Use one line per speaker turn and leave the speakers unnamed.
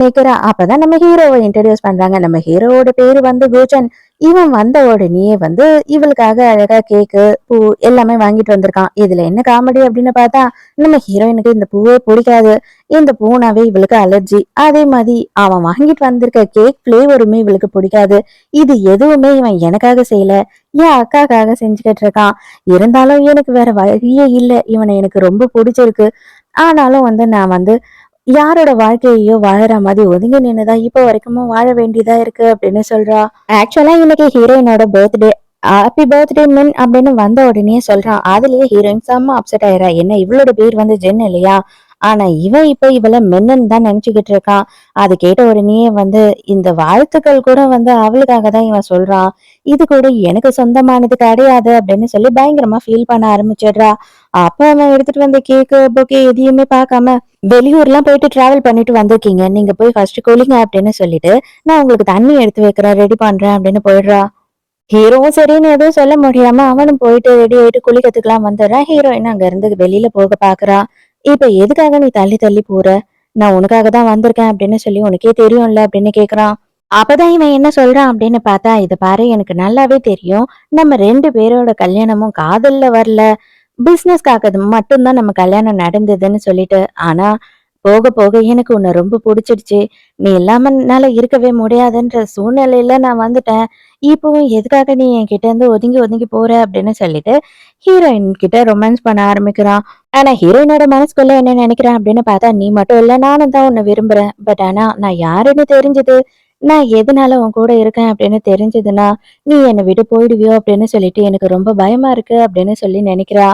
கேக்குறா அப்பதான் நம்ம ஹீரோவை இன்ட்ரடியூஸ் பண்றாங்க. நம்ம ஹீரோவோட பேரு வந்து கோச்சன் இவன் வந்த உடனே வந்து இவளுக்காக அழகா கேக்கு பூ எல்லாமே வாங்கிட்டு வந்திருக்கான். இதுல என்ன காமெடி அப்படின்னு பார்த்தா நம்ம ஹீரோயினுக்கு இந்த பூவே பிடிக்காது. இந்த பூனாவே இவளுக்கு அலர்ஜி அதே மாதிரி அவன் வாங்கிட்டு வந்திருக்க கேக் பிளேவருமே இவளுக்கு பிடிக்காது. இது எதுவுமே இவன் எனக்காக செய்யல. என் அக்காக்காக செஞ்சுக்கிட்டு இருக்கான். இருந்தாலும் எனக்கு வேற வழியே இல்லை. இவனை எனக்கு ரொம்ப பிடிச்சிருக்கு. ஆனாலும் வந்து நான் வந்து யாரோட வாழ்க்கையோ வாழற மாதிரி ஒதுங்கி நின்னுதான் இப்போ வரைக்கும் வாழ வேண்டியதா இருக்கு அப்படின்னு சொல்றா. ஆக்சுவலா இன்னைக்கு ஹீரோயினோட பர்த்டே ஹாப்பி பர்த்டே மின் அப்படின்னு வந்த உடனே சொல்றான் அதுலயே ஹீரோயின் செம்ம அப்செட் ஆயிரா என்ன இவளோட பேர் வந்து ஜென் இல்லையா? ஆனா இவன் இப்ப இவள மென்னன் தான் நினைச்சுக்கிட்டு இருக்கான் அது கேட்ட உடனே வந்து இந்த வாழ்த்துக்கள் கூட வந்து அவளுக்காக தான் இவன் சொல்றான். இது கூட எனக்கு சொந்தமானது கிடையாது அப்படின்னு சொல்லி பயங்கரமா ஃபீல் பண்ண ஆரம்பிச்சிடுறா. அப்ப அவன் எடுத்துட்டு வந்த கேக்கு பொக்கே எதையுமே பார்க்காம வெளியூர்லாம் போயிட்டு டிராவல் பண்ணிட்டு வந்திருக்கீங்க. நீங்க போய் ஃபர்ஸ்ட் குளிங்க அப்படின்னு சொல்லிட்டு நான் உங்களுக்கு தண்ணி எடுத்து வைக்கிறேன் ரெடி பண்றேன் அப்படின்னு போயிடுறா. ஹீரோவும் சரின்னு எதுவும் சொல்ல முடியாம அவனும் போயிட்டு ரெடி ஆயிட்டு குளிக்கிறதுக்குலாம் வந்துடுறான் ஹீரோயின் அங்க இருந்து வெளியில போக பாக்குறா இப்ப எதுக்காக நீ தள்ளி தள்ளி போற? நான் உனக்காக தான் வந்திருக்கேன் அப்படின்னு சொல்லி உனக்கே தெரியும்ல அப்படின்னு கேக்குறான். அப்பதான் இவன் என்ன சொல்றான் அப்படின்னு பார்த்தா இது பாரு எனக்கு நல்லாவே தெரியும். நம்ம ரெண்டு பேரோட கல்யாணமும் காதல்ல வரல. பிசினஸ்க்காக மட்டும்தான் நம்ம கல்யாணம் நடந்ததுன்னு சொல்லிட்டு. ஆனா போக போக எனக்கு உன்னை ரொம்ப பிடிச்சிடுச்சு. நீ இல்லாம என்னால இருக்கவே முடியாதுன்ற சூழ்நிலையில நான் வந்துட்டேன். இப்பவும் எதுக்காக நீ என்கிட்ட இருந்து ஒதுங்கி ஒதுங்கி போற? அப்படின்னு சொல்லிட்டு ஹீரோயின் கிட்ட ரொமான்ஸ் பண்ண ஆரம்பிக்கிறான். ஆனா ஹீரோயினோட மனசுக்குள்ள என்ன நினைக்கிறேன் அப்படின்னு பார்த்தா நீ மட்டும் இல்ல நானும் தான் உன்னை விரும்புறேன். பட் ஆனா நான் யாருன்னு தெரிஞ்சது நான் எதனால உன் கூட இருக்கேன் அப்படின்னு தெரிஞ்சதுன்னா நீ என்னை விட்டு போயிடுவியோ அப்படின்னு சொல்லிட்டு எனக்கு ரொம்ப பயமா இருக்கு அப்படின்னு சொல்லி நினைக்கிறா.